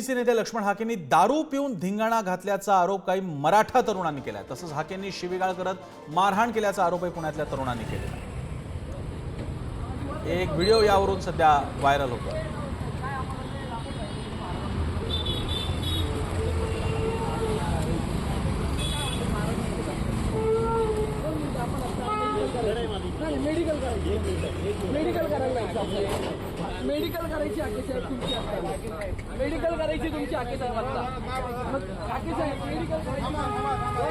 OBC नेते लक्ष्मण हाकेंनी दारू पिऊन धिंगाणा घातल्याचा आरोप काही मराठा तरुणांनी केलाय. तसंच हाकेंनी शिवीगाळ करत मारहाण केल्याचा आरोपही पुण्यातल्या तरुणांनी केलेला एक व्हिडिओ यावरून सध्या व्हायरल होतो मेडिकल मेडिकल मेडिकल करायची आके साहेब तुमची आता. मेडिकल करायची तुमची आके साहेब आता. मग आके साहेब मेडिकल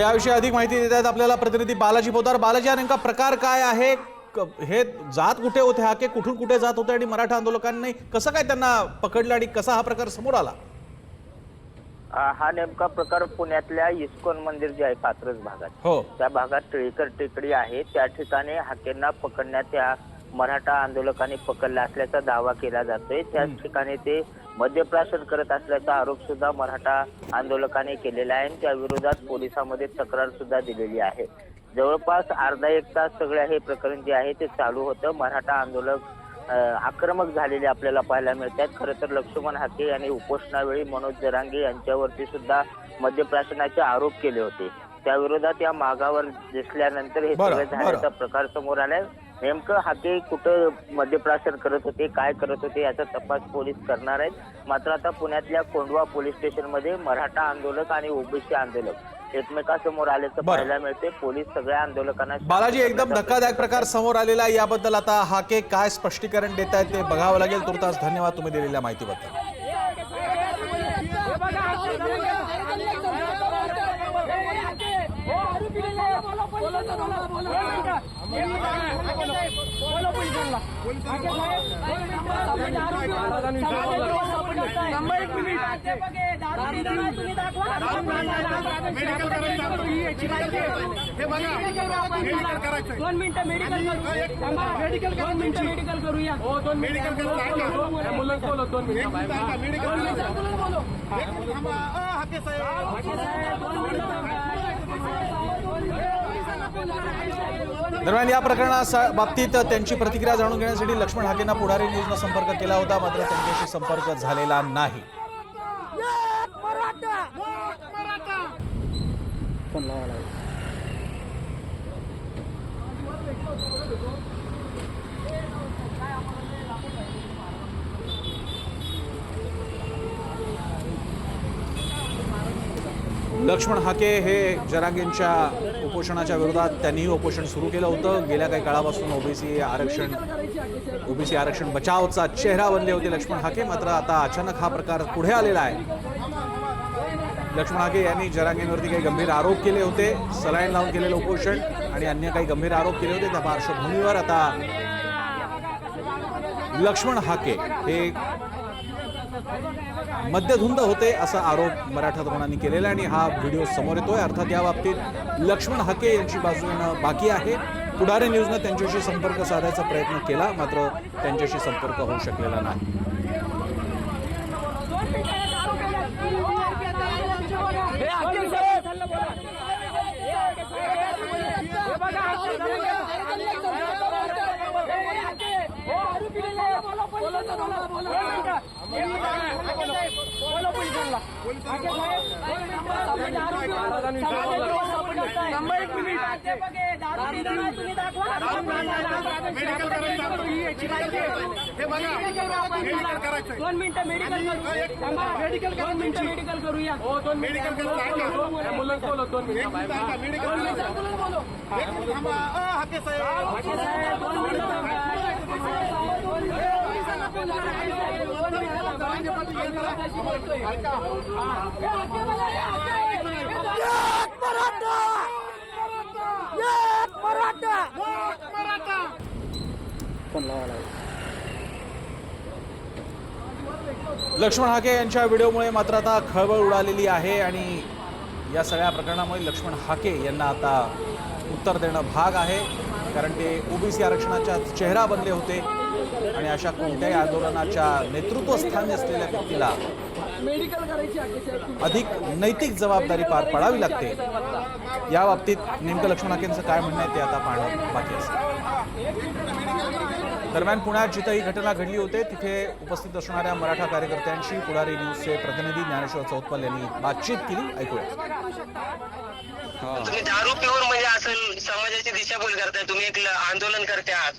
याविषयी अधिक माहिती देत आहेत आपल्याला प्रतिनिधी बालाजी पोदार. बालाजी हा नेमका प्रकार काय आहे? क- हे जात कुठे होते हाके कुठून कुठे जात होते आणि मराठा आंदोलकांनी कसं काय त्यांना पकडलं आणि कसा हा प्रकार समोर आला? हा नेमका प्रकार पुण्यातल्या इस्कॉन मंदिर जे आहे कात्रज भागात. हो. त्या भागात टिळकर टेकडी आहे. त्या ठिकाणी हाकेंना पकडण्यात त्या मराठा आंदोलकांनी पकडला असल्याचा दावा केला जातोय. त्याच ठिकाणी ते मद्यप्राशन करत असल्याचा आरोप सुद्धा मराठा आंदोलकांनी केलेला आहे आणि त्या विरोधात पोलिसांमध्ये तक्रार सुद्धा दिलेली आहे. जवळपास अर्धा एक तास सगळं हे प्रकरण जे आहे ते चालू होतं. मराठा आंदोलक आक्रमक झालेले आपल्याला पाहायला मिळतात. खरं तर लक्ष्मण हाके यांनी उपोषणावेळी मनोज जरांगे यांच्यावरती सुद्धा मद्यप्राशनाचे आरोप केले होते. त्या विरोधात या मागावर दिसल्यानंतर हे सगळे. झाल्याचा प्रकार समोर आलाय. नेमकं हाके कुठं मद्यप्राशन करत होते काय करत होते याचा तपास पोलीस करणार आहेत. मात्र आता पुण्यातल्या कोंडवा पोलीस स्टेशनमध्ये मराठा आंदोलक आणि ओबीसी आंदोलक एकमेकासमोर आल्याचं. पाहायला मिळते पोलीस सगळ्या आंदोलकांना बालाजी एकदम धक्कादायक प्रकार समोर आलेला आहे. याबद्दल आता हाके काय स्पष्टीकरण देत आहेत ते बघावं लागेल. तुर्तास धन्यवाद तुम्ही दिलेल्या माहितीबद्दल. दोन मिनिटं मेडिकल मेडिकल दोन मिनिटं मेडिकल करूया हो दोन मेडिकल मुलं बोलो दोन मिनिटं बोलो हाके साहेब दोन मिनिटं दरम्यान या प्रकरणा बाबतीत त्यांची प्रतिक्रिया जाणून घेण्यासाठी लक्ष्मण हाकेंना पुढारी न्यूजनं संपर्क केला होता मात्र त्यांच्याशी संपर्क झालेला नाही. लक्ष्मण हाके हे जरांगेंच्या उपोषणाच्या विरोधात त्यांनीही उपोषण सुरू केलं होतं. गेल्या काही काळापासून ओबीसी आरक्षण ओबीसी आरक्षण बचावचा चेहरा बनले होते लक्ष्मण हाके. मात्र आता अचानक हा प्रकार पुढे आलेला आहे. लक्ष्मण हाके यांनी जरांगेंवरती काही गंभीर आरोप केले होते. सलाईन लावून केलेलं उपोषण आणि अन्य काही गंभीर आरोप केले होते. त्या पार्श्वभूमीवर आता लक्ष्मण हाके हे मद्यधुंद होते असा आरोप मराठा तरुणांनी केलेला आहे आणि हा व्हिडिओ समोर येतोय. अर्थात या बाबतीत लक्ष्मण हाके यांची बाजू येणं बाकी आहे. पुढारी न्यूजनं त्यांच्याशी संपर्क साधायचा प्रयत्न केला मात्र त्यांच्याशी संपर्क होऊ शकलेला नाही. बोलो एक दोन मिनिटं मेडिकल मेडिकल दोन मिनिटं मेडिकल करूया हो दोन मेडिकल मुलं बोलो दोन मिनिटं बोलू हाके साहेब दोन मिनिटं लक्ष्मण हाके यांच्या व्हिडिओमुळे मात्र आता खळबळ उडालेली आहे आणि या सगळ्या प्रकरणामुळे लक्ष्मण हाके यांना आता उत्तर देणं भाग आहे. कारण ते ओबीसी आरक्षणाच्या चेहरा बनले होते. आणि अशा कोणत्याही आंदोलनाच्या नेतृत्वस्थानी असलेल्या व्यक्तीला. अधिक नैतिक जबाबदारी पार पडावी लागते. या बाबतीत नेमकं लक्ष्मण हाकेंचं काय म्हणणं आहे ते आता पाहणं बाकी असेल दरम्यान पुण्यात जिथं ही घटना घडली होते तिथे उपस्थित असणाऱ्या मराठा कार्यकर्त्यांशी पुढारी न्यूजचे प्रतिनिधी ज्ञानेश्वर चौतपल यांनी बातचीत केली. ऐकूया. तुम्ही दारू पिऊन म्हणजे असं समाजाची दिशाभूल करताय तुम्ही एक आंदोलन करते आहात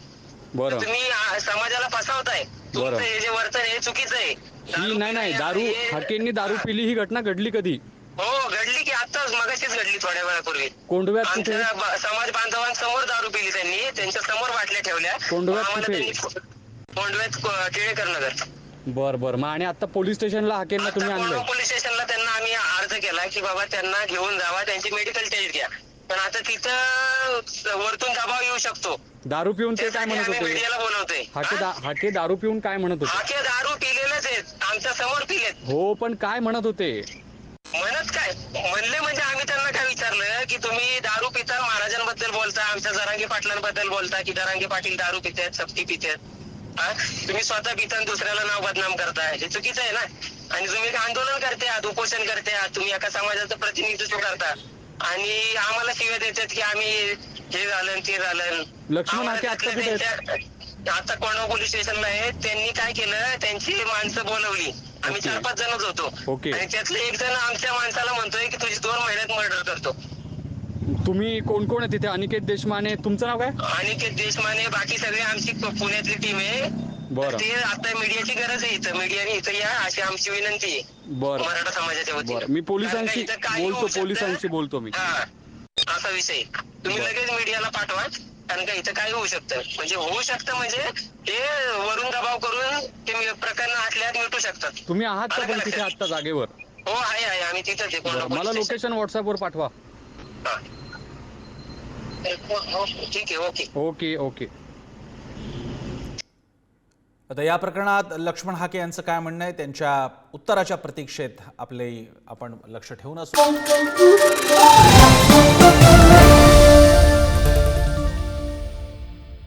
बरं. तुम्ही आ, समाजाला फसवताय. तुमचं बरं. हे जे वर्तन हे चुकीचं आहे. ही दारू नाही नाही पिणं दारू हे- हाकेंनी दारू पिली ही घटना घडली कधी? हो घडली की आताच मगाशीच घडली थोड्या वेळापूर्वी. कोंडव्यात कुठे? आमच्या ब- समाज बांधवांसमोर दारू पिली त्यांनी त्यांच्यासमोर बाटल्या ठेवल्या. कोंडव्यात आम्हाला कुठे? त्यांनी कोंडव्यात को- टिळेकर नगर बर बर. मग आणि आता पोलीस स्टेशनला हाकेंना तुम्ही आता आणलंय? कोंडवा पोलीस स्टेशनला त्यांना आम्ही अर्ज केला की बाबा त्यांना घेऊन जावा त्यांची मेडिकल टेस्ट घ्या. पण आता तिथं वरतून दबाव येऊ शकतो. दारू पिऊन ते काय त्यासाठी म्हणत आम्ही होते? मीडियाला बोलवतोय. हाके हा? दा- हाके दारू पिऊन काय म्हणत होते? हाके दारू पिलेलेच आहेत. आमच्यासमोर पिलेत. हो पण काय म्हणत होते? म्हणत काय? म्हणले म्हणजे आम्ही त्यांना काय विचारलं की तुम्ही दारू पिता महाराजांबद्दल बोलता आमच्या जरांगे पाटलांबद्दल बोलता की जरांगे पाटील दारू पितात सप्ती पितात. हा? तुम्ही स्वतः पिता आणि दुसऱ्याला नाव बदनाम करताय. हे चुकीचं आहे ना? आणि तुम्ही आंदोलन करते आहात उपोषण करते आहात. तुम्ही एका समाजाचं प्रतिनिधित्व करता. आणि आम्हाला शिव्या देतात की आम्ही हे झालं ते झालं. लक्ष्मण हाके आम्हाला आता कुठे आहेत? त्यांच्या- आता कोंडवा पोलीस स्टेशनला आहे. त्यांनी काय केलं? त्यांची माणसं बोलवली. आम्ही. चार पाच जणच होतो. ओके. आणि त्यातलं एक जण आमच्या माणसाला म्हणतोय की तुझी दोन महिन्यात मर्डर करतो. तुम्ही कोण कोण आहे तिथे? अनिकेत देशमाने. तुमचं नाव काय? आणि ते देशमाने बाकी सगळे आमची प- पुण्यातली टीम आहे. बरं. ते आता मीडियाची गरज आहे इथं. मीडियाने इथं या अशी आमची विनंती आहे. बरं. मराठा समाजाच्या वतीने. मी पोलिसांशी कारण का इथं काही बोलतो होऊ शकतं. पोलिसांशी बोलतो मी. हा असा विषय. तुम्ही बरं. लगेच मीडियाला पाठवा. कारण का इथं काय होऊ शकतं. म्हणजे होऊ शकतं म्हणजे हे वरून दबाव करून ते मी- प्रकरण आटल्यात मिटू शकतात. तुम्ही आहात का पण तिथे लक्षात? आता जागेवर? हो आहे आहे. आम्ही तिथंच आहे मला. लोकेशन व्हॉट्सअपवर पाठवा. हा. हो, ठीक आहे ओके. Okay okay. आता या प्रकरणात लक्ष्मण हाके यांचं काय म्हणणं आहे? त्यांच्या उत्तराच्या प्रतीक्षेत आपले आपण लक्ष ठेवून असू.